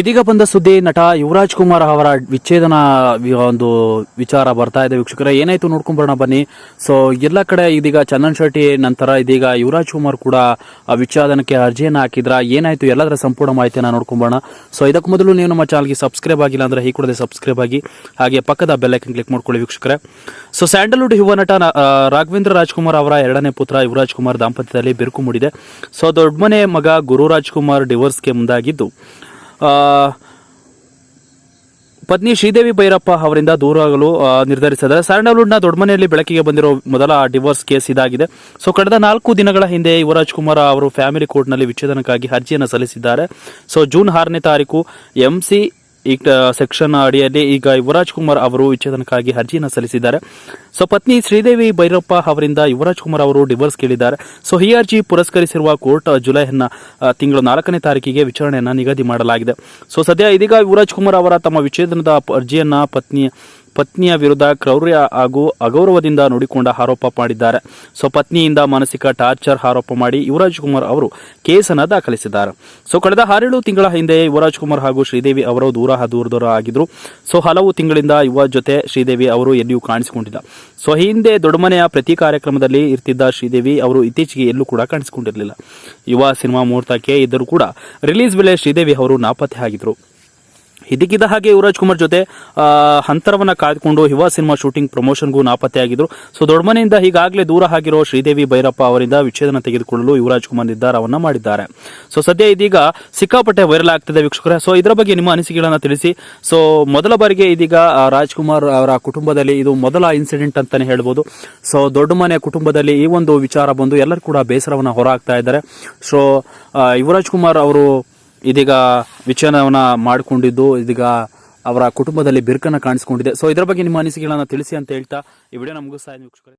ಇದೀಗ ಬಂದ ಸುದ್ದಿ ನಟ ಯುವರಾಜ್ ಕುಮಾರ್ ಅವರ ವಿಚ್ಛೇದನ ಒಂದು ವಿಚಾರ ಬರ್ತಾ ಇದೆ. ವೀಕ್ಷಕರೇ, ಏನಾಯ್ತು ನೋಡ್ಕೊಂಬರೋಣ ಬನ್ನಿ. ಸೊ ಎಲ್ಲ ಕಡೆ ಇದೀಗ ಚಂದನ್ ಶೆಟ್ಟಿ ನಂತರ ಇದೀಗ ಯುವರಾಜ್ ಕುಮಾರ್ ಕೂಡ ವಿಚ್ಛೇದನಕ್ಕೆ ಅರ್ಜಿಯನ್ನು ಹಾಕಿದ್ರ, ಏನಾಯ್ತು, ಎಲ್ಲದರ ಸಂಪೂರ್ಣ ಮಾಹಿತಿಯನ್ನು ನೋಡ್ಕೊಂಬೋಣ ಸೊ ಇದಕ್ಕೆ ಮೊದಲು ನೀವು ನಮ್ಮ ಚಾನಲ್ಗೆ ಸಬ್ಸ್ಕ್ರೈಬ್ ಆಗಿಲ್ಲ ಅಂದ್ರೆ ಈ ಕೂಡಲೇ ಸಬ್ಸ್ಕ್ರೈಬ್ ಆಗಿ, ಹಾಗೆ ಪಕ್ಕದ ಬೆಲ್ಲೈಕನ್ ಕ್ಲಿಕ್ ಮಾಡ್ಕೊಳ್ಳಿ ವೀಕ್ಷಕರೇ. ಸೊ ಸ್ಯಾಂಡಲ್ವುಡ್ ಯುವ ನಟ ರಾಘವೇಂದ್ರ ರಾಜ್ಕುಮಾರ್ ಅವರ ಎರಡನೇ ಪುತ್ರ ಯುವರಾಜ್ ಕುಮಾರ್ ದಾಂಪತ್ಯದಲ್ಲಿ ಬಿರುಕು ಮೂಡಿದೆ. ಸೊ ದೊಡ್ಡಮನೆ ಮಗ ಗುರು ರಾಜ್ಕುಮಾರ್ ಡಿವೋರ್ಸ್ಗೆ ಮುಂದಾಗಿದ್ದು. ಪತ್ನಿ ಶ್ರೀದೇವಿ ಭೈರಪ್ಪ ಅವರಿಂದ ದೂರಾಗಲು ಆಗಲು ನಿರ್ಧರಿಸಿದ್ದಾರೆ. ಸ್ಯಾಂಡಲ್ವುಡ್ನ ದೊಡ್ಡಮನೆಯಲ್ಲಿ ಬೆಳಕಿಗೆ ಬಂದಿರೋ ಮೊದಲ ಡಿವೋರ್ಸ್ ಕೇಸ್ ಇದಾಗಿದೆ. ಸೊ ಕಳೆದ ನಾಲ್ಕು ದಿನಗಳ ಹಿಂದೆ ಯುವರಾಜ್ ಕುಮಾರ್ ಅವರು ಫ್ಯಾಮಿಲಿ ಕೋರ್ಟ್ನಲ್ಲಿ ವಿಚ್ಛೇದನಕ್ಕಾಗಿ ಅರ್ಜಿಯನ್ನು ಸಲ್ಲಿಸಿದ್ದಾರೆ. ಸೊ ಜೂನ್ ಆರನೇ ತಾರೀಕು ಎಂಸಿ ಸೆಕ್ಷನ್ ಅಡಿಯಲ್ಲಿ ಈಗ ಯುವರಾಜ್ ಕುಮಾರ್ ಅವರು ವಿಚ್ಛೇದನಕ್ಕಾಗಿ ಅರ್ಜಿಯನ್ನು ಸಲ್ಲಿಸಿದ್ದಾರೆ. ಸೊ, ಪತ್ನಿ ಶ್ರೀದೇವಿ ಭೈರಪ್ಪ ಅವರಿಂದ ಯುವರಾಜ್ ಕುಮಾರ್ ಅವರು ಡಿವೋರ್ಸ್ ಕೇಳಿದ್ದಾರೆ. ಸೊ, ಈ ಅರ್ಜಿ ಪುರಸ್ಕರಿಸಿರುವ ಕೋರ್ಟ್ ಜುಲೈನ ತಿಂಗಳ ನಾಲ್ಕನೇ ತಾರೀಕಿಗೆ ವಿಚಾರಣೆಯನ್ನು ನಿಗದಿ ಮಾಡಲಾಗಿದೆ. ಸೊ, ಸದ್ಯ ಇದೀಗ ಯುವರಾಜ್ ಕುಮಾರ್ ಅವರ ತಮ್ಮ ವಿಚ್ಛೇದನದ ಅರ್ಜಿಯನ್ನ ಪತ್ನಿ ಪತ್ನಿಯ ವಿರುದ್ಧ ಕ್ರೌರ್ಯ ಹಾಗೂ ಅಗೌರವದಿಂದ ನುಡಿಕೊಂಡ ಆರೋಪ ಮಾಡಿದ್ದಾರೆ. ಸೊ ಪತ್ನಿಯಿಂದ ಮಾನಸಿಕ ಟಾರ್ಚರ್ ಆರೋಪ ಮಾಡಿ ಯುವರಾಜ್ ಕುಮಾರ್ ಅವರು ಕೇಸನ್ನು ದಾಖಲಿಸಿದ್ದಾರೆ. ಸೊ, ಕಳೆದ ಆರೇಳು ತಿಂಗಳ ಹಿಂದೆ ಯುವರಾಜ್ ಕುಮಾರ್ ಹಾಗೂ ಶ್ರೀದೇವಿ ಅವರು ದೂರ ದೂರ ದೂರ ಆಗಿದ್ರು. ಸೊ, ಹಲವು ತಿಂಗಳಿಂದ ಯುವ ಜೊತೆ ಶ್ರೀದೇವಿ ಅವರು ಎಲ್ಲಿಯೂ ಕಾಣಿಸಿಕೊಂಡಿಲ್ಲ. ಸೊ, ಹಿಂದೆ ದೊಡ್ಡಮನೆಯ ಪ್ರತಿ ಕಾರ್ಯಕ್ರಮದಲ್ಲಿ ಇರ್ತಿದ್ದ ಶ್ರೀದೇವಿ ಅವರು ಇತ್ತೀಚೆಗೆ ಎಲ್ಲೂ ಕೂಡ ಕಾಣಿಸಿಕೊಂಡಿರಲಿಲ್ಲ. ಯುವ ಸಿನಿಮಾ ಮುಹೂರ್ತಕ್ಕೆ ಇದ್ದರೂ ಕೂಡ ರಿಲೀಸ್ ವೇಳೆ ಶ್ರೀದೇವಿ ಅವರು ನಾಪತ್ತೆ ಆಗಿದ್ರು. ಇದಕ್ಕಿದ್ದ ಹಾಗೆ ಯುವರಾಜ್ ಕುಮಾರ್ ಜೊತೆ ಅಂತರವನ್ನ ಕಾಯ್ದುಕೊಂಡು ಯುವ ಸಿನಿಮಾ ಶೂಟಿಂಗ್ ಪ್ರಮೋಷನ್ಗೂ ನಾಪತ್ತೆಯಾಗಿದ್ರು. ಸೊ ದೊಡ್ಡಮನೆಯಿಂದ ಈಗಾಗಲೇ ದೂರ ಆಗಿರೋ ಶ್ರೀದೇವಿ ಭೈರಪ್ಪ ಅವರಿಂದ ವಿಚ್ಛೇದನ ತೆಗೆದುಕೊಳ್ಳಲು ಯುವರಾಜ್ ಕುಮಾರ್ ನಿರ್ಧಾರವನ್ನ ಮಾಡಿದ್ದಾರೆ. ಸೊ, ಸದ್ಯ ಇದೀಗ ಸಿಕ್ಕಾಪಟ್ಟೆ ವೈರಲ್ ಆಗ್ತಿದೆ ವೀಕ್ಷಕರೇ. ಸೊ, ಇದರ ಬಗ್ಗೆ ನಿಮ್ಮ ಅನಿಸಿಕೆಗಳನ್ನ ತಿಳಿಸಿ. ಸೊ, ಮೊದಲ ಬಾರಿಗೆ ಇದೀಗ ರಾಜ್ಕುಮಾರ್ ಅವರ ಕುಟುಂಬದಲ್ಲಿ ಇದು ಮೊದಲ ಇನ್ಸಿಡೆಂಟ್ ಅಂತಾನೆ ಹೇಳ್ಬೋದು. ಸೊ ದೊಡ್ಡ ಮನೆ ಕುಟುಂಬದಲ್ಲಿ ಈ ಒಂದು ವಿಚಾರ ಬಂದು ಎಲ್ಲರೂ ಕೂಡ ಬೇಸರವನ್ನ ಹೊರಹಾಕ್ತಾ ಇದ್ದಾರೆ. ಸೊ ಯುವರಾಜ್ ಕುಮಾರ್ ಅವರು ಇದೀಗ ವಿಚಾರವನ್ನ ಮಾಡಿಕೊಂಡಿದ್ದು, ಇದೀಗ ಅವರ ಕುಟುಂಬದಲ್ಲಿ ಬಿರುಕನ್ನು ಕಾಣಿಸ್ಕೊಂಡಿದೆ. ಸೊ ಇದರ ಬಗ್ಗೆ ನಿಮ್ಮ ಅನಿಸಿಕೆಗಳನ್ನ ತಿಳಿಸಿ ಅಂತ ಹೇಳ್ತಾ ಈ ವಿಡಿಯೋ ನಮಗೂ ಸಹ ವೀಕ್ಷಕರೇ